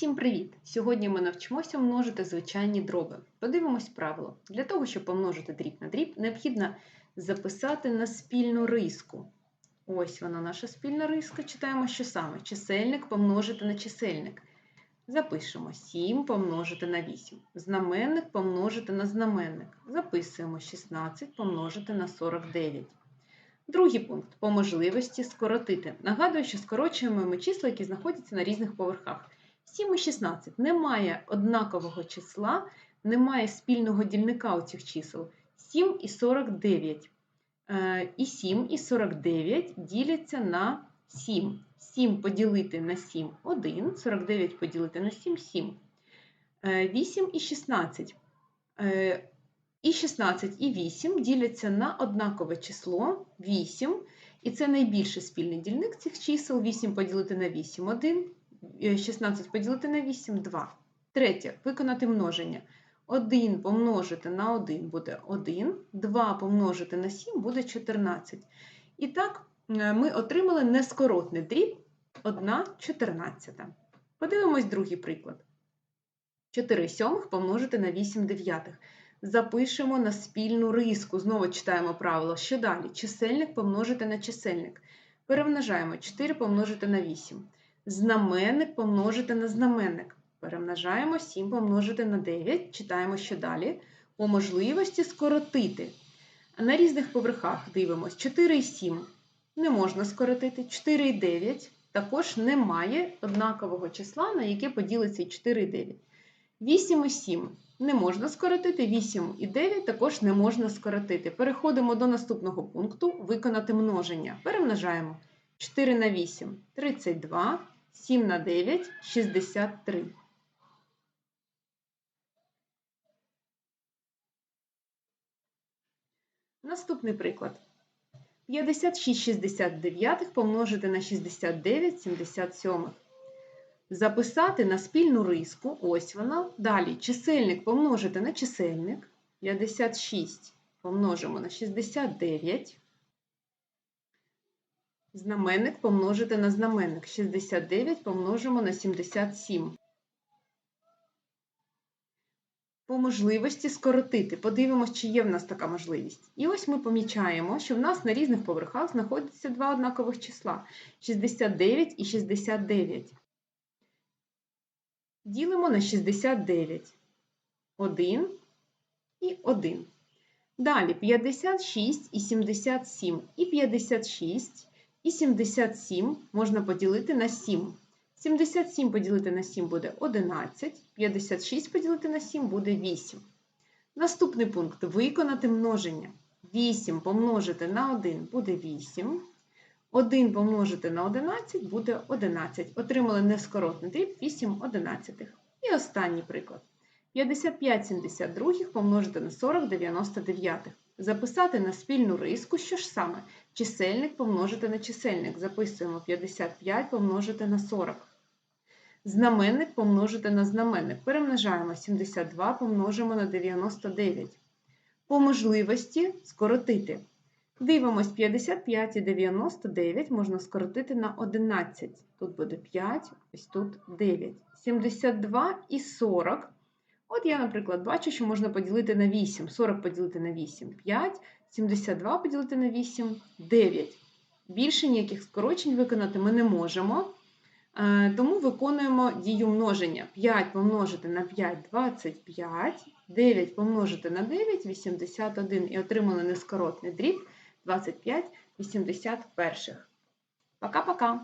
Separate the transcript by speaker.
Speaker 1: Усім привіт! Сьогодні ми навчимося множити звичайні дроби. Подивимось правило. Для того, щоб помножити дріб на дріб, необхідно записати на спільну риску. Ось вона, наша спільна риска. Читаємо, що саме. Чисельник помножити на чисельник. Запишемо 7 помножити на 8. Знаменник помножити на знаменник. Записуємо 16 помножити на 49. Другий пункт по можливості скоротити. Нагадую, що скорочуємо ми числа, які знаходяться на різних поверхах. 7 і 16 немає однакового числа, немає спільного дільника у цих чисел. 7 і 49. Е, І 7 і 49 діляться на 7. 7 поділити на 7 – 1, 49 поділити на 7 – 7. 8 і 16. Е, І 16 і 8 діляться на однакове число 8. І це найбільший спільний дільник цих чисел. 8 поділити на 8 – 1. 16 поділити на 8 2. Третє. Виконати множення. 1 помножити на 1 буде 1, 2 помножити на 7 буде 14. І так, е, ми отримали нескоротний дріб 1 14. Подивимось другий приклад. 4 сьомих помножити на 8 дев'ятих. Запишемо на спільну риску. Знову читаємо правило. Що далі? Чисельник помножити на чисельник. Перемножаємо 4 помножити на 8. Знаменник помножити на знаменник. Перемножаємо 7 помножити на 9. Читаємо, що далі. По можливості скоротити. На різних поверхах дивимось 4 і 7 не можна скоротити, 4 і 9 також немає однакового числа, на яке поділиться 4 і 9. 8 і 7 не можна скоротити, 8 і 9 також не можна скоротити. Переходимо до наступного пункту виконати множення. Перемножаємо 4 на 8 32, 7 на 9 63. Наступний приклад. 56 69 помножити на 69 77. Записати на спільну риску, ось вона. Далі чисельник помножити на чисельник. 56 помножимо на 69. Знаменник помножити на знаменник. 69 помножимо на 77. По можливості скоротити. Подивимось, чи є в нас така можливість. І ось ми помічаємо, що в нас на різних поверхах знаходяться два однакових числа 69 і 69. Ділимо на 69. 1 і 1. Далі 56 і 77. І 56 і 77 можна поділити на 7. 77 поділити на 7 буде 11, 56 поділити на 7 буде 8. Наступний пункт виконати множення. 8 помножити на 1 буде 8. 1 помножити на 11 буде 11. Отримали нескоротний дріб 8 одинадцятих. І останній приклад. 55 72 помножити на 40 99. Записати на спільну риску, що ж саме? Чисельник помножити на чисельник. Записуємо 55 помножити на 40. Знаменник помножити на знаменник. Перемножаємо 72 помножимо на 99. По можливості скоротити. Дивимось 55 і 99 можна скоротити на 11. Тут буде 5, ось тут 9. 72 і 40. От я, наприклад, бачу, що можна поділити на 8. 40 поділити на 8 5, 72 поділити на 8 9. Більше ніяких скорочень виконати ми не можемо. Е, тому виконуємо дію множення. 5 помножити на 5 25, 9 помножити на 9 81 і отримали нескоротний дріб 25 81. Пока-пока!